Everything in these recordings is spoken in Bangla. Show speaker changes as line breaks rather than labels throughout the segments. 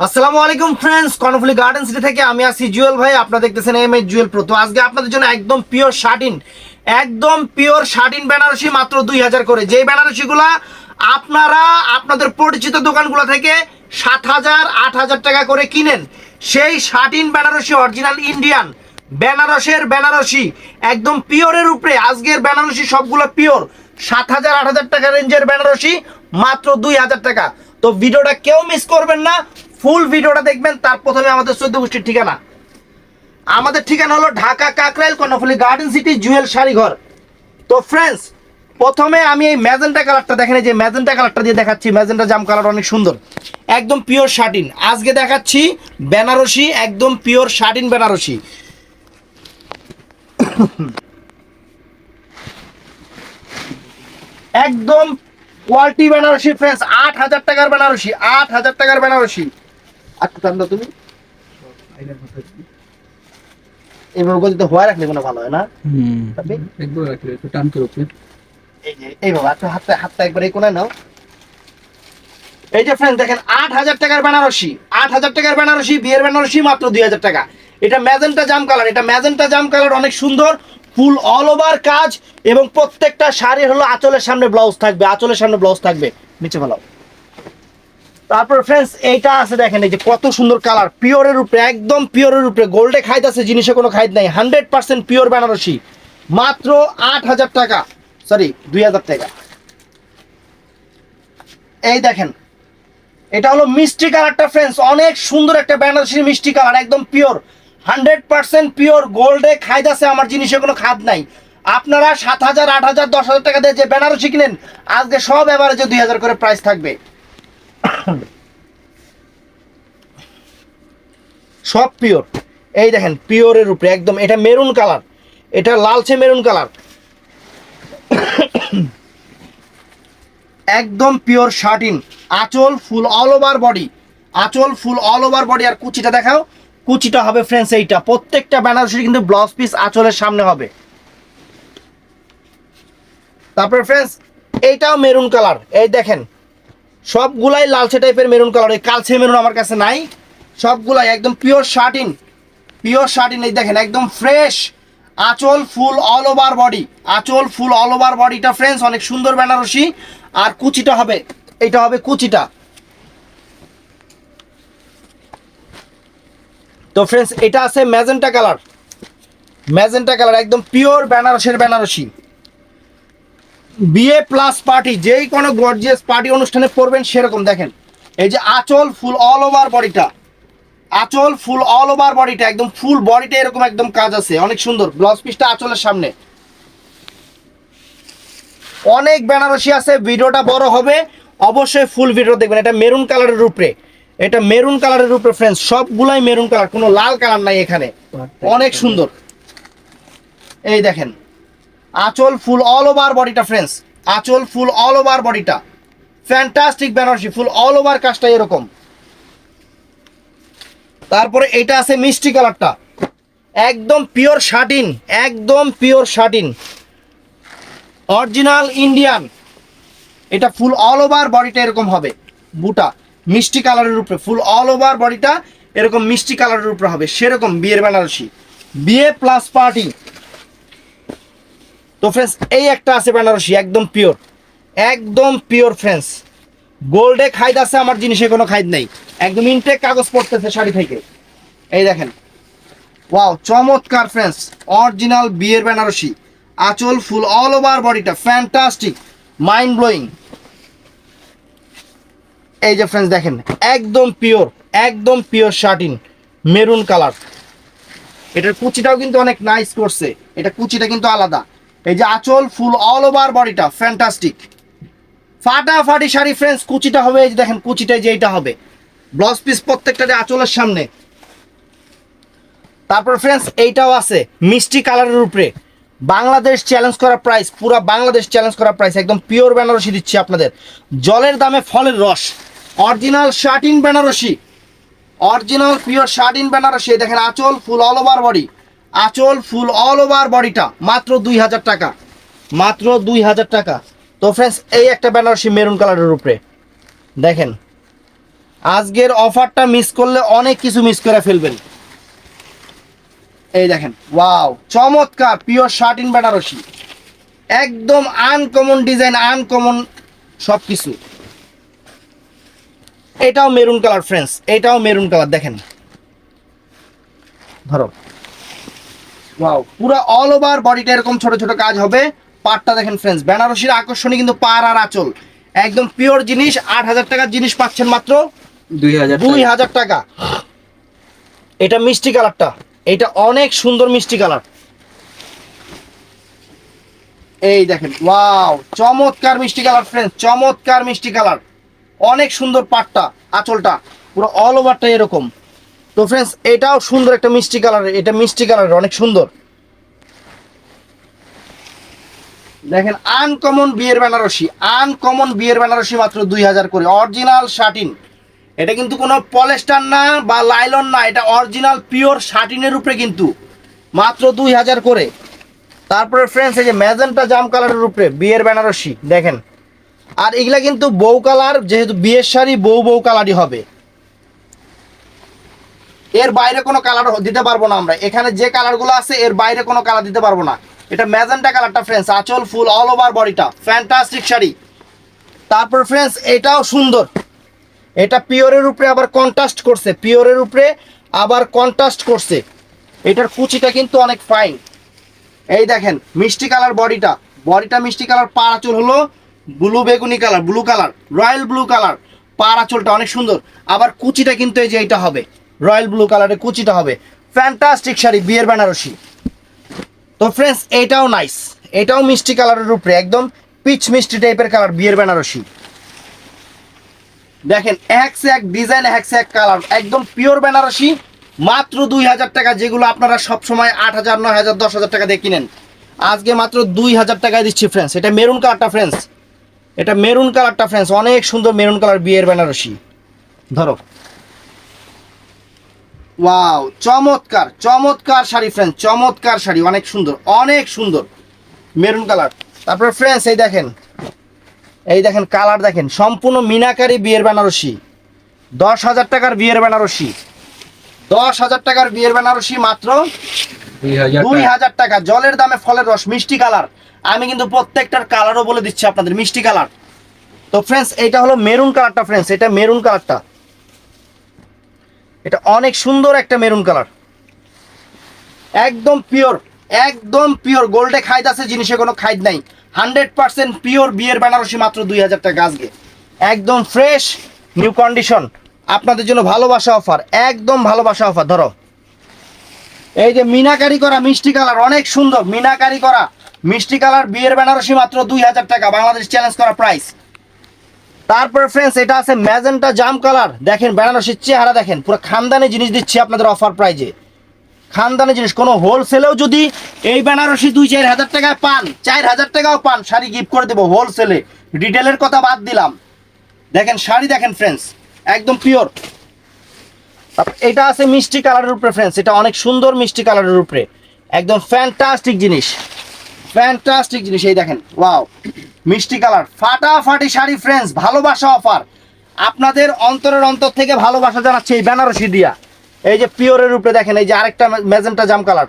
আসসালামু আলাইকুম ফ্রেন্ডস কর্নফুলি গার্ডেন সিটি থেকে আমি আছি জুয়েল ভাই। আপনারা দেখতেছেন এম এস জুয়েল প্রো তো আজকে আপনাদের জন্য একদম পিওর শার্টিন, একদম পিওর শার্টিন বেনারসি মাত্র দুই হাজার করে। যেই বেনারসিগুলা আপনারা, আপনাদের পরিচিত দোকানগুলো থেকে সাত হাজার, আট হাজার টাকা করে কিনেন, সেই শার্টিন বেনারসি অরিজিনাল ইন্ডিয়ান বেনারসের বেনারসি, একদম পিওরের উপরে। আজকের বেনারসি সবগুলো পিওর সাত হাজার, আট হাজার টাকা রেঞ্জের বেনারসি, মাত্র দুই হাজার টাকা। তো ভিডিওটা কেউ মিস করবেন না। ফুল ভিডিওটা দেখবেন, তার প্রথমে আমাদের চোদ্দ গোষ্ঠীর ঠিকানা। আমাদের ঠিকানা হলো Dhaka Kakrail Karnaphuli garden city, Jewel Sharighor. তো ফ্রেন্ডস প্রথমে আমি এই ম্যাজেন্টা কালারটা দেখেন যে ম্যাজেন্টা কালারটা দিয়ে দেখাচ্ছি। ম্যাজেন্টা জাম কালার অনেক সুন্দর। একদম পিওর শার্টিন আজকে দেখাচ্ছি বেনারসি, একদম পিওর শার্টিন বেনারসি। একদম কোয়ালিটি বেনারসি ফ্রেন্ডস আট হাজার টাকার বেনারসি, আট হাজার টাকার বেনারসি। তুমি। গতিতে হওয়া রাখলে কোনো ভালো হয় না।
একবার রাখলে একটু টান করে
এই যে এই বাবা একটু হাতটা হাতটা একবার এই কোনায় নাও। এই যে ফ্রেন্ড দেখেন আট হাজার টাকার বেনারসি। আট হাজার টাকার বেনারসি বিয়ের বেনারসি মাত্র দুই হাজার টাকা। এটা ম্যাজেন্টা জাম কালার। এটা ম্যাজেন্টা জাম কালার অনেক সুন্দর ফুল অল ওভার কাজ এবং প্রত্যেকটা শাড়ির হলো আঁচলের সামনে ব্লাউজ থাকবে আঁচলের সামনে ব্লাউজ থাকবে। নিচে ফেলাও। তারপর ফ্রেন্ডস এইটা আছে দেখেন, এই যে কত সুন্দর কালার পিওরের উপরে, একদম পিওরের উপরে গোল্ডে খাইদ আছে জিনিসে কোনো খাইদ নাই হান্ড্রেড পার্সেন্ট পিওর বেনারসি, মাত্র আট হাজার টাকা সরি দুই হাজার টাকা। এই দেখেন, এটা হলো মিষ্টি কালারটা ফ্রেন্ডস অনেক সুন্দর একটা বেনারসি মিষ্টি কালার, একদম পিওর হান্ড্রেড পার্সেন্ট পিওর গোল্ডে খাইদ আছে আমার জিনিসে কোনো খাদ নাই। আপনারা সাত হাজার, আট হাজার, দশ হাজার টাকা দিয়ে যে বেনারসি কিনেন, আজকে সব এভারেজে দুই হাজার করে প্রাইস থাকবে। সব পিওর এই দেখেন পিওরের উপরে, একদম, এটা মেরুন কালার এটা লালচে মেরুন কালার একদম পিওর শার্টিন আঁচল ফুল অল ওভার বডি আঁচল ফুল অল ওভার বডি আর কুচিটা দেখাও। কুচিটা হবে ফ্রেন্ডস এইটা। প্রত্যেকটা বেনারসি কিন্তু ব্লাউজ পিস আঁচলের সামনে হবে। তারপরে ফ্রেন্ডস এইটাও মেরুন কালার এই দেখেন সবগুলাই লালচে টাইপের মেরুন কালার এই কালচে মেরুন আমার কাছে নাই। সবগুলাই একদম পিওর শার্টিন পিওর শার্টিন এই দেখেন, একদম ফ্রেশ আঁচল ফুল অল ওভার বডি আঁচল ফুল অল ওভার বডিটা ফ্রেন্ডস অনেক সুন্দর বেনারসি। আর কুচিটা হবে, এটা হবে কুচিটা। তো ফ্রেন্ডস এটা আছে ম্যাজেন্টা কালার ম্যাজেন্টা কালার একদম পিওর বেনারসের বেনারসি। বিয়ে প্লাস পার্টি, যেই কোনো গর্জিয়াস পার্টি অনুষ্ঠানে পড়বেন সেরকম, দেখেন। এই যে আঁচল ফুল অল ওভার বডিটা আঁচল ফুল অল ওভার বডিটা একদম ফুল বডিটা এরকম একদম কাজ আছে, অনেক সুন্দর। ব্লাউজ পিসটা আঁচলের সামনে। অনেক বেনারসি আছে, ভিডিওটা বড় হবে, অবশ্যই ফুল ভিডিও দেখবেন। এটা মেরুন কালারের উপরে। এটা মেরুন কালারের উপরে ফ্রেন্ডস সবগুলাই মেরুন কালার কোনো লাল কালার নাই এখানে। অনেক সুন্দর। এই দেখেন। আঁচল ফুল অল ওভার বডিটা ফ্রেন্ডস আঁচল ফুল অল ওভার বডিটা fantastic Banarasi full all over কাজটা এরকম। তারপরে এটা আছে মিষ্টি কালারটা। একদম পিওর শার্টিন একদম পিওর শার্টিন অরিজিনাল ইন্ডিয়ান এটা ফুল অল ওভার বডিটা এরকম হবে, বুটা। মিষ্টি কালারের উপরে, ফুল অল ওভার বডিটা এরকম মিষ্টি কালারের উপরে হবে, সেরকম বিয়ের বেনারসি বিয়ে প্লাস পার্টি তো ফ্রেন্ডস এই একটা আছে বেনারসি একদম পিওর একদম পিওর ফ্রেন্ডস গোল্ডে খাইদ আছে, আমার জিনিসে কোনো খাইদ নেই। একদম ইনটেক কাগজ পড়তেছে শাড়ি থেকে। এই দেখেন। ওয়াও চমৎকার ফ্রেন্ডস অরিজিনাল বিয়ের বেনারসি আঁচল ফুল অল ওভার বডিটা ফ্যান্টাস্টিক মাইন্ড ব্লোয়িং এই যে ফ্রেন্ডস দেখেন, একদম পিওর একদম পিওর শার্টিন মেরুন কালার এটার কুচিটাও কিন্তু অনেক নাইস করছে। এটা কুচিটা কিন্তু আলাদা। এই যে আঁচল ফুল অল ওভার বডিটা ফ্যান্টাস্টিক ফাটাফাটি শাড়ি ফ্রেন্ডস কুচিটা হবে, এই যে দেখেন কুচিটা যে এইটা হবে। ব্লাউজ পিস প্রত্যেকটা আঁচলের সামনে। তারপর ফ্রেন্ডস এইটাও আছে, মিষ্টি কালারের উপরে। বাংলাদেশ চ্যালেঞ্জ করা প্রাইস পুরো বাংলাদেশ চ্যালেঞ্জ করা প্রাইস একদম পিওর বেনারসি দিচ্ছি আপনাদের। জলের দামে ফলের রস। Original satin Banarasi. Original pure satin Banarasi দেখেন, আঁচল ফুল অল ওভার বডি আঁচল ফুল অল ওভার বডিটা মাত্র দুই হাজার টাকা। মাত্র দুই হাজার টাকা। তো ফ্রেন্ডস এই একটা বেনারসি মেরুন কালারের উপরে। দেখেন, আজকের অফারটা মিস করলে অনেক কিছু মিস করে ফেলবেন। এই দেখেন ওয়াও চমৎকার পিওর শার্টিন বেনারসি। একদম আনকমন ডিজাইন আনকমন সব কিছু এটাও মেরুন কালার ফ্রেন্ডস এটাও মেরুন কালার দেখেন। ধরো। ওয়াও পুরো অল ওভার বডিটা এরকম ছোট ছোট কাজ হবে। পাটটা দেখেন ফ্রেন্ডস বেনারসির আকর্ষণী কিন্তু পার আর আঁচল। একদম পিওর জিনিস আট হাজার টাকার জিনিস পাচ্ছেন মাত্র।
দুই হাজার
দুই হাজার টাকা। এটা মিষ্টি কালারটা। এটা অনেক সুন্দর মিষ্টি কালার। এই দেখেন ওয়াও চমৎকার মিষ্টি কালার ফ্রেন্ডস চমৎকার মিষ্টি কালার। অনেক সুন্দর পাটটা আঁচলটা। পুরো অল ওভারটা এরকম। তো ফ্রেন্ডস এটাও সুন্দর একটা মিষ্টি কালার এটা মিষ্টি কালার অনেক সুন্দর। দেখেন আনকমন বিয়ের বেনারসি আনকমন বিয়ের বেনারসি মাত্র দুই হাজার করে অরিজিনাল শার্টিন এটা কিন্তু কোনো পলেস্টার না বা লাইলন না, এটা অরিজিনাল পিওর শার্টিনের উপরে কিন্তু, মাত্র দুই হাজার করে। তারপরে ফ্রেন্ডস এই যে ম্যাজেন্টা জাম কালারের উপরে, বিয়ের বেনারসি, দেখেন। আর এগুলা কিন্তু বউ কালার যেহেতু বিয়ের শাড়ি বউ বউ কালারই হবে। এর বাইরে কোনো কালার দিতে পারব না আমরা। এখানে যে কালারগুলো আছে, এর বাইরে কোনো কালার দিতে পারব না। এটা ম্যাজেন্টা কালারটা ফ্রেন্ডস আঁচল ফুল অল ওভার বডিটা ফ্যান্টাস্টিক শাড়ি। তারপর ফ্রেন্ডস এটাও সুন্দর। এটা পিওরের উপরে আবার কন্ট্রাস্ট করছে। পিওরের উপরে আবার কন্ট্রাস্ট করছে। এটার কুচিটা কিন্তু অনেক ফাইন এই দেখেন, মিষ্টি কালার বডিটা বডিটা মিষ্টি কালার পার আঁচল হলো ব্লু বেগুনি colour blue colour royal blue colour পার আঁচলটা অনেক সুন্দর। আবার কুচিটা কিন্তু এই যে এইটা হবে। রয়্যাল ব্লু কালারের কুচিটা হবে। ফ্যান্টাস্টিক শাড়ি, বিয়ের বেনারসি। তো ফ্রেন্ডস এটাও নাইস এটাও মিষ্টি কালারের উপরে, একদম পিচ মিষ্টি টাইপের কালার, বিয়ের বেনারসি। দেখেন, এক সে এক ডিজাইন এক সে এক কালার একদম পিওর বেনারসি। মাত্র দুই হাজার টাকা, যেগুলো আপনারা সব সময় আট হাজার, নয় হাজার, দশ হাজার টাকা দিয়ে কিনেন। আজকে মাত্র দুই হাজার টাকায় দিচ্ছি ফ্রেন্ডস এটা মেরুন কালারটা ফ্রেন্ডস এটা মেরুন কালারটা ফ্রেন্ডস অনেক সুন্দর মেরুন কালার বিয়ের বেনারসি। ধরো। ওয়াও চমৎকার চমৎকার শাড়ি ফ্রেন্ডস চমৎকার শাড়ি অনেক সুন্দর অনেক সুন্দর। মেরুন কালার তারপরে ফ্রেন্ডস এই দেখেন এই দেখেন কালার দেখেন সম্পূর্ণ মিনাকারি বিয়ের বেনারসি। দশ হাজার টাকার বিয়ের বেনারসি। দশ হাজার টাকার বিয়ের বেনারসি মাত্র
দুই হাজার
দুই
টাকা।
টাকা। জলের দামে ফলের রস মিষ্টি কালার আমি কিন্তু প্রত্যেকটার কালারও বলে দিচ্ছি আপনাদের মিষ্টি কালার তো ফ্রেন্ডস এটা হলো মেরুন কালারটা ফ্রেন্ডস এটা মেরুন কালারটা এটা অনেক সুন্দর একটা মেরুন কালার। একদম পিওর একদম পিওর। গোল্ডে খাইদ আছে, জিনিসে কোনো খাইদ নাই। হান্ড্রেড পার্সেন্ট পিওর বিয়ের বেনারসি মাত্র দুই হাজার টাকা আজকে একদম ফ্রেশ, নিউ কন্ডিশন। আপনাদের জন্য ভালোবাসা অফার, একদম ভালোবাসা অফার। ধরো। এই যে মিনাকারি করা মিষ্টি কালার, অনেক সুন্দর। মিনাকারি করা মিষ্টি কালার বিয়ের বেনারসি মাত্র দুই হাজার টাকা। বাংলাদেশ চ্যালেঞ্জ করা প্রাইস তারপরে ফ্রেন্ডস এটা আছে ম্যাজেন্টা জাম কালার। দেখেন, বেনারসির চেহারা দেখেন, পুরো খানদানি জিনিস দিচ্ছি আপনাদের অফার প্রাইজে খানদানি জিনিস, কোনো হোলসেলেও যদি এই বেনারসি দুই চার হাজার টাকায় পান, চার হাজার টাকাও পান, শাড়ি গিফট করে দেবো হোলসেলে ডিটেলের কথা বাদ দিলাম। দেখেন, শাড়ি দেখেন ফ্রেন্ডস একদম পিওর এটা আছে মিষ্টি কালারের উপরে ফ্রেন্ডস এটা অনেক সুন্দর মিষ্টি কালারের উপরে। একদম ফ্যান্টাস্টিক জিনিস। ফ্যান্টাস্টিক জিনিস, এই দেখেন ওয়াও মিষ্টি কালার। ফাটাফাটি শাড়ি ফ্রেন্ডস ভালোবাসা অফার আপনাদের অন্তরের অন্তর থেকে ভালোবাসা জানাচ্ছে এই বেনারসি দিয়া। এই যে পিওরের উপরে দেখেন, এই যে আরেকটা ম্যাজেন্টা জাম কালার।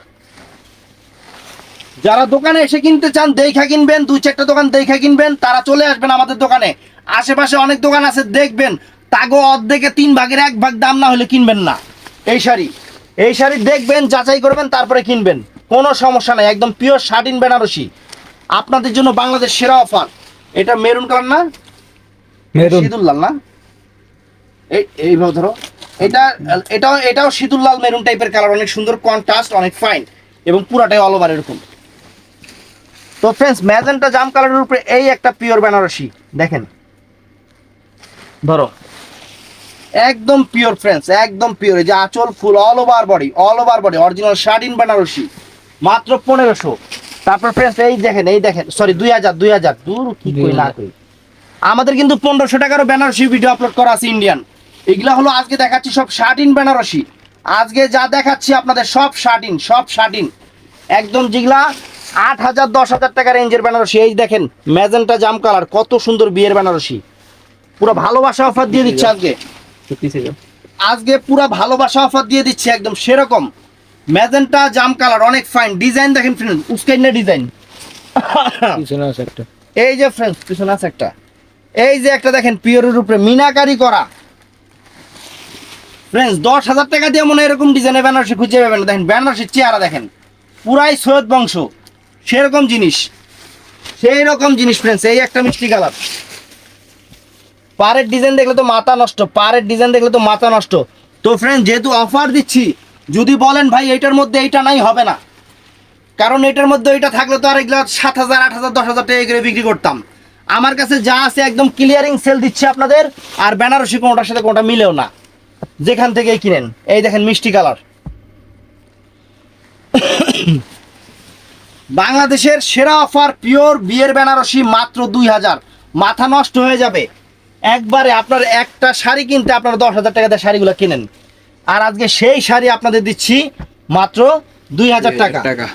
যারা দোকানে এসে কিনতে চান, দেখা কিনবেন, দুই চারটা দোকান দেখা কিনবেন, তারা চলে আসবেন আমাদের দোকানে। আশেপাশে অনেক দোকান আছে, দেখবেন, তাগো অর্ধেকে তিন ভাগের এক ভাগ দাম না হলে কিনবেন না। এই শাড়ি। এই শাড়ি দেখবেন, যাচাই করবেন, তারপরে কিনবেন। কোনো সমস্যা নাই, একদম পিওর শার্টিন বেনারসি। আপনাদের জন্য বাংলাদেশ সেরা অফার। এটা মেরুন কালার না?
মেরুন।
সিঁদুর লাল না? এই এইভাবে ধরো। এটা এটাও এটাও সিঁদুর লাল মেরুন টাইপের কালার অনেক সুন্দর কন্ট্রাস্ট অনেক ফাইন এবং পুরাটাই অল ওভার এরকম। তো ফ্রেন্ডস ম্যাজেন্টা জাম কালারের উপরে এই একটা পিওর বেনারসি দেখেন। ধরো। একদম পিওর ফ্রেন্ডস একদম পিওর এই যে আঁচল full all over body all over body original satin Banarasi মাত্র পনেরোশো। তারপর ফ্রেন্ডস এই দেখেন এই দেখেন সরি দুই হাজার দুই হাজার। দূর কি কই না কই? আমাদের কিন্তু পনেরোশো টাকারও বেনারসি ভিডিও আপলোড করা আছে ইন্ডিয়ান এগুলা হলো আজকে দেখাচ্ছি সব শার্টিন বেনারসি। আজকে যা দেখাচ্ছি আপনাদের সব শার্টিন সব শার্টিন। একদম যেগুলা আট হাজার দশ হাজার টাকা রেঞ্জের বেনারসি। এই দেখেন ম্যাজেন্টা জাম কালার কত সুন্দর বিয়ের বেনারসি। পুরো ভালোবাসা অফার দিয়ে দিচ্ছে আজকে। আজকে পুরা ভালোবাসা অফার দিয়ে দিচ্ছি একদম সেরকম। ম্যাজেন্টা জাম কালার অনেক ফাইন ডিজাইন দেখেন ফ্রেন্ড উস্কাইনা ডিজাইন
পিছনে আছে একটা।
এই যে ফ্রেন্ডস পিছনে আছে একটা। এই যে একটা দেখেন পিওরের উপরে মিনাকারি করা। ফ্রেন্ডস দশ হাজার টাকা দিয়ে মনে এরকম ডিজাইনের বেনারসি খুঁজে পাবেন। না। দেখেন বেনারসির চেহারা দেখেন। পুরাই সৈয়দ বংশ। সেরকম জিনিস। সেই রকম জিনিস ফ্রেন্ডস এই একটা মিষ্টি কালার। পাড়ের ডিজাইন দেখলে তো মাথা নষ্ট পাড়ের ডিজাইন দেখলে তো মাথা নষ্ট। তো ফ্রেন্ড যেহেতু অফার দিচ্ছি যদি বলেন ভাই, এইটার মধ্যে এইটা নাই, হবে না। কারণ এটার মধ্যে এটা থাকলে তো আর এগুলো সাত হাজার, আট হাজার, দশ হাজার টাকা করে বিক্রি করতাম। আমার কাছে যা আছে একদম ক্লিয়ারিং সেল দিচ্ছে আপনাদের, আর বেনারসি কোনোটার সাথে কোনোটা মিলেও না। যেখান থেকে কিনেন। এই দেখেন মিষ্টি কালার। বাংলাদেশের সেরা অফার পিওর বিয়ের বেনারসি মাত্র দুই হাজার। মাথা নষ্ট হয়ে যাবে। একবারে আপনার একটা শাড়ি কিনতে আপনারা দশ হাজার টাকা দিয়ে শাড়িগুলো কিনেন। আর আজকে সেই শাড়ি আপনাদের দিচ্ছি মাত্র দুই হাজার টাকা।
টাকা।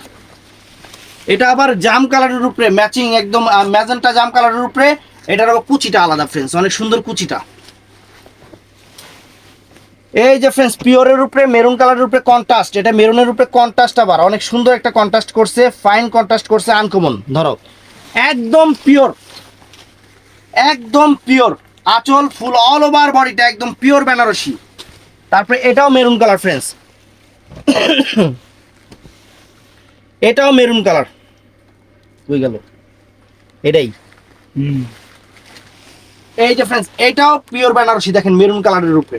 এটা আবার জাম কালারের উপরে ম্যাচিং একদম ম্যাজেন্টা জাম কালারের উপরে এটার আবার কুচিটা আলাদা ফ্রেন্ডস অনেক সুন্দর কুচিটা। এই যে ফ্রেন্ডস পিওরের উপরে মেরুন কালারের উপরে কন্ট্রাস্ট এটা মেরুনের উপরে কন্ট্রাস্ট আবার অনেক সুন্দর একটা কন্ট্রাস্ট করছে ফাইন কন্ট্রাস্ট করছে আনকমন ধরো। একদম পিওর একদম পিওর আঁচল ফুল অল ওভার বডিটা একদম পিওর বেনারসি। তারপরে এটাও মেরুন কালার ফ্রেন্ডস এটাও মেরুন কালার হয়ে গেল। এটাই। এই যে ফ্রেন্ডস এটাও পিওর বেনারসি দেখেন মেরুন কালারের উপরে।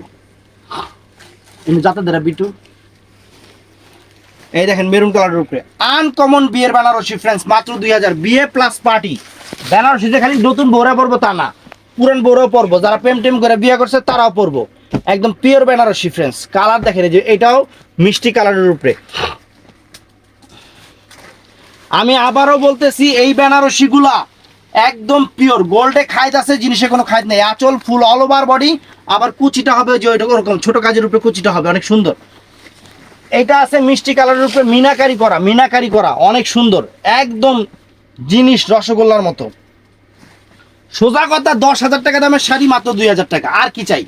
যাতে দেরা বিটু। এই দেখেন মেরুন কালারের উপরে। আনকমন বিয়ের বেনারসি ফ্রেন্ডস মাত্র দুই হাজার। বিয়ে প্লাস পার্টি বেনারসিতে খালি নতুন বৌরা পরবো তা না। পুরান বৌরাও পরবো। যারা প্রেম টেম করে বিয়ে করছে তারাও পরবো। একদম পিওর বেনারসি ফ্রেন্ডস কালার দেখেন যে এটাও মিষ্টি কালারের উপরে। আমি আবারও বলতেছি, এই বেনারসিগুলা একদম পিওর গোল্ডে খাইদ আছে, জিনিসে কোনো খাইদ নেই। আঁচল ফুল অল ওভার বডি আবার কুচিটা হবে যে ওইটা ওরকম, ছোট কাজের উপরে কুচিটা হবে, অনেক সুন্দর। এটা আছে মিষ্টি কালারের উপরে, মিনাকারি করা মিনাকারি করা, অনেক সুন্দর। একদম জিনিস রসগোল্লার মতো। সোজা কথা, দশ হাজার টাকা দামের শাড়ি মাত্র দুই হাজার টাকা, আর কি চাই?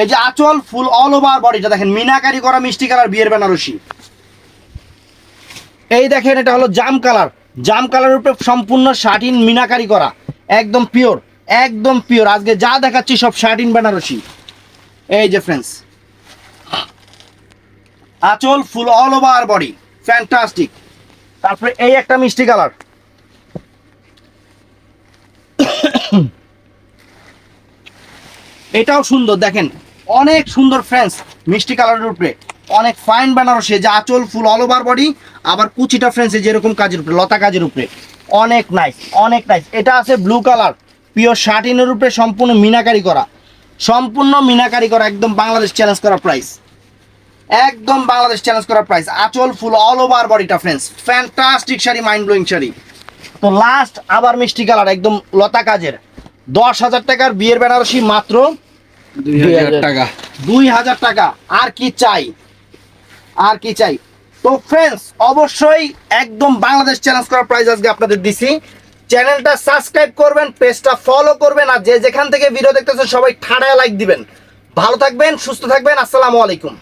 এই যে আঁচল ফুল অল ওভার বডিটা দেখেন, মিনাকারি করা মিষ্টি কালার বিয়ের বেনারসি। এই দেখেন, এটা হলো জাম কালার। জাম কালারের উপরে সম্পূর্ণ শার্টিন মিনাকারি করা। একদম পিওর একদম পিওর আজকে যা দেখাচ্ছি সব শার্টিন বেনারসি। এই যে ফ্রেন্ডস আঁচল full all over body fantastic তারপরে এই একটা মিষ্টি কালার। এটাও সুন্দর, দেখেন অনেক সুন্দর ফ্রেন্ডস মিষ্টি কালারের উপরে। অনেক ফাইন বেনারসি, যে আঁচল ফুল অল ওভার বডি আবার কুচিটা ফ্রেন্ডস যেরকম কাজের উপরে, লতা কাজের উপরে। অনেক নাইস অনেক নাইস এটা আছে ব্লু কালার পিওর শার্টিনের উপরে সম্পূর্ণ মিনাকারি করা। সম্পূর্ণ মিনাকারি করা, একদম বাংলাদেশ চ্যালেঞ্জ করা প্রাইস একদম বাংলাদেশ চ্যালেঞ্জ করা প্রাইস আঁচল ফুল অল ওভার বডিটা friends fantastic sari mind blowing sari. তো লাস্ট আবার মিষ্টি কালার একদম লতা কাজের। দশ হাজার টাকার বিয়ের বেনারসি মাত্র
টাকা।
দুই হাজার টাকা। আর কি চাই? আর কি চাই? তো ফ্রেন্ডস অবশ্যই একদম বাংলাদেশ চ্যালেঞ্জ করার প্রাইস আজকে আপনাদের দিছি। চ্যানেলটা সাবস্ক্রাইব করবেন পেজটা ফলো করবেন আর যে যেখান থেকে ভিডিও দেখতেছেন সবাই ঠাড়ায় লাইক দিবেন। ভালো থাকবেন সুস্থ থাকবেন আসসালামু আলাইকুম।